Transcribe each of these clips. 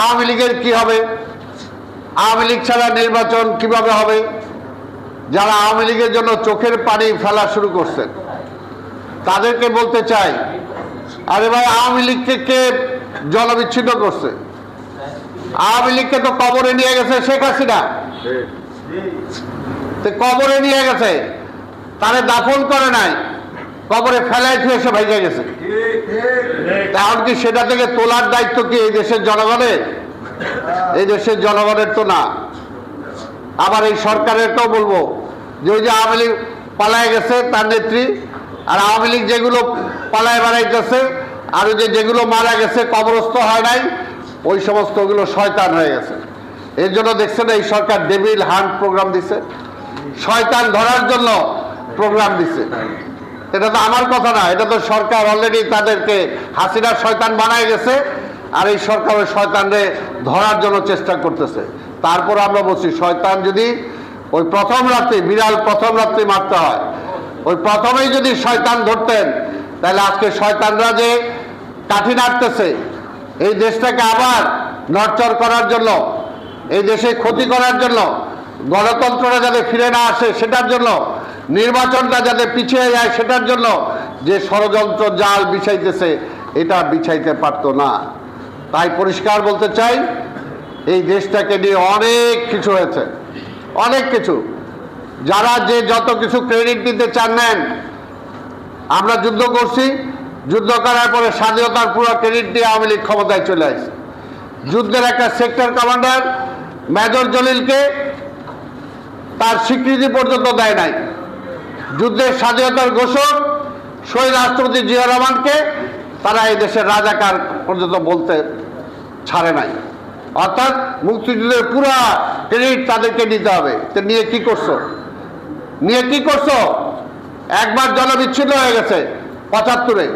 আওয়ামী লীগের কি হবে? আওয়ামী লীগ ছাড়া নির্বাচন কীভাবে হবে? যারা আওয়ামী লীগের জন্য চোখের পানি ফেলা শুরু করছেন তাদেরকে বলতে চাই আরে ভাই আওয়ামী লীগকে কে জলবিচ্ছিন্ন করছে? আওয়ামী লীগকে তো কবরে নিয়ে গেছে শেখ হাসিনা। তো কবরে নিয়ে গেছে তারে দাফন করে নাই। কবরে ফেলায় থুয়ে এসে ভেঙে গেছে। এখন কি সেটা থেকে তোলার দায়িত্ব কি এই দেশের জনগণের এই দেশের জনগণের তো না। আবার এই সরকারেরটাও বলব, যে ওই যে আওয়ামী লীগ পালায় গেছে তার নেত্রী, আর আওয়ামী লীগ যেগুলো পালায় বেড়াইতেছে, আর ওই যে যেগুলো মারা গেছে, কবরস্থ হয় নাই, ওই সমস্তগুলো শয়তান হয়ে গেছে। এর জন্য দেখছেন এই সরকার ডেভিল হান্ট প্রোগ্রাম দিছে। শয়তান ধরার জন্য প্রোগ্রাম দিছে। এটা তো আমার কথা না, এটা তো সরকার অলরেডি তাদেরকে হাসিনার শয়তান বানায় গেছে, আর এই সরকার ওই শয়তানরে ধরার জন্য চেষ্টা করতেছে। তারপর আমরা বলছি, শয়তান যদি ওই প্রথম রাত্রে, বিড়াল প্রথম রাত্রে মারতে হয়, ওই প্রথমেই যদি শয়তান ধরতেন, তাহলে আজকে শয়তানরা যে কাঠি নাড়তেছে, এই দেশটাকে আবার নড়চড় করার জন্য, এই দেশে ক্ষতি করার জন্য, গণতন্ত্রটা যাতে ফিরে না আসে, সেটার জন্য নির্বাচনটা যাতে পিছিয়ে যায় সেটার জন্য যে ষড়যন্ত্র জাল বিছাইতেছে, এটা বিছাইতে পারতো না। তাই পরিষ্কার বলতে চাই, এই দেশটাকে নিয়ে অনেক কিছু হয়েছে, অনেক কিছু। যারা যে যত কিছু ক্রেডিট দিতে চান নেন, আমরা যুদ্ধ করছি, যুদ্ধ করার পরে স্বাধীনতার পুরো ক্রেডিট দিয়ে আওয়ামী লীগ ক্ষমতায় চলে আসছে। যুদ্ধের একটা সেক্টর কমান্ডার মেজর জলিলকে তার স্বীকৃতি পর্যন্ত দেয় নাই। যুদ্ধের স্বাধীনতার ঘোষক শহীদ রাষ্ট্রপতি জিয়া রহমানকে তারা এই দেশের রাজাকার পর্যন্ত বলতে ছাড়ে নাই। অর্থাৎ মুক্তিযুদ্ধের পুরো ক্রেডিট তাদেরকে নিতে হবে। নিয়ে কি করছ? নিয়ে কি করছ? একবার জলবিচ্ছিন্ন হয়ে গেছে পঁচাত্তরে।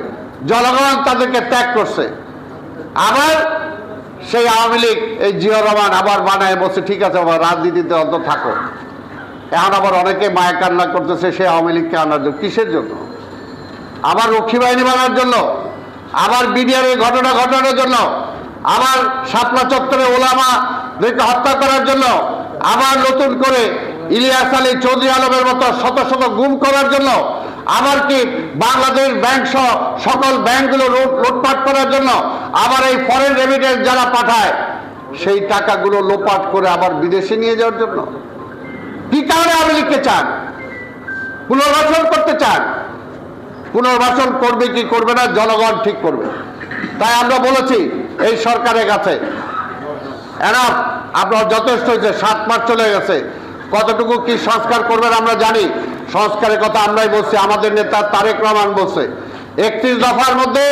জনগণ তাদেরকে ত্যাগ করছে। আবার সেই আওয়ামী লীগ এই জিয়া রহমান আবার বানায় বসে ঠিক আছে আবার রাজনীতিতে অন্ত থাকো। এখন আবার অনেকে মায়া কান্না করতেছে, সে আওয়ামী লীগকে আনার জন্য। কিসের জন্য? আবার রক্ষী বাহিনী বানার জন্য, আবার বিডিআর ঘটনা ঘটানোর জন্য, আবার শাপলা চত্বরে ওলামাদেরকে হত্যা করার জন্য, আবার নতুন করে ইলিয়াস আলী চৌধুরী আলমের মতো শত শত গুম করার জন্য, আবার কি বাংলাদেশ ব্যাংক সহ সকল ব্যাংকগুলো লুট- লুটপাট করার জন্য, আবার এই ফরেন রেমিটেন্স যারা পাঠায়, সেই টাকাগুলো লোপাট করে আবার বিদেশে নিয়ে যাওয়ার জন্য। কি কারণে আওয়ামী লীগকে চান? পুনর্বাসন করতে চান? পুনর্বাসন করবে কি করবে না, জনগণ ঠিক করবে। তাই আমরা বলেছি, এই সরকারের কাছে, এরা, আপনার যথেষ্ট হয়েছে, সাত মাস চলে গেছে। কতটুকু কি সংস্কার করবেন আমরা জানি, সংস্কারের কথা আমরাই বলছি, আমাদের নেতা তারেক রহমান বলছে। একত্রিশ দফার মধ্যে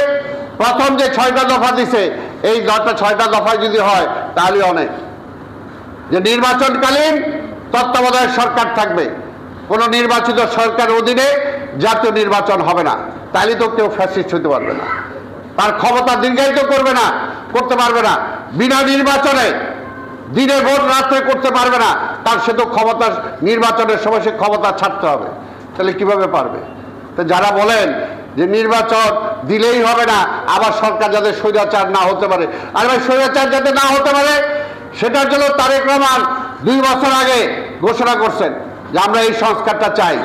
প্রথম যে ছয়টা দফা দিছে, এই দশটা, ছয়টা দফায় যদি হয়, তাহলে অনেক। যে নির্বাচনকালীন তত্ত্বাবধায়ক সরকার থাকবে। কোন নির্বাচিত সরকার অধীনে জাতীয় নির্বাচন হবে না। তাহলে তো কেউ ফ্যাসিস্ট হতে পারবে না। তার ক্ষমতা দীর্ঘায়িত করবে না, করতে পারবে না। বিনা নির্বাচনে দিনে ভোট রাত্রে করতে পারবে না। তার সে তো ক্ষমতা, নির্বাচনের সময় সে ক্ষমতা ছাড়তে হবে। তাহলে কীভাবে পারবে? তো যারা বলেন যে নির্বাচন দিলেই হবে না, আবার সরকার যাতে স্বৈরাচার না হতে পারে। আর ভাই, স্বৈরাচার যাতে না হতে পারে, সেটার জন্য তারেক রহমান দুই বছর আগে ঘোষণা করছেন যে আমরা এই সংস্কারটা চাই।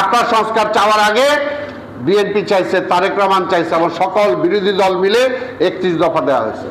আপনার সংস্কার চাওয়ার আগে বিএনপি চাইছে, তারেক রহমান চাইছে, এবং সকল বিরোধী দল মিলে একত্রিশ দফা দেওয়া হয়েছে।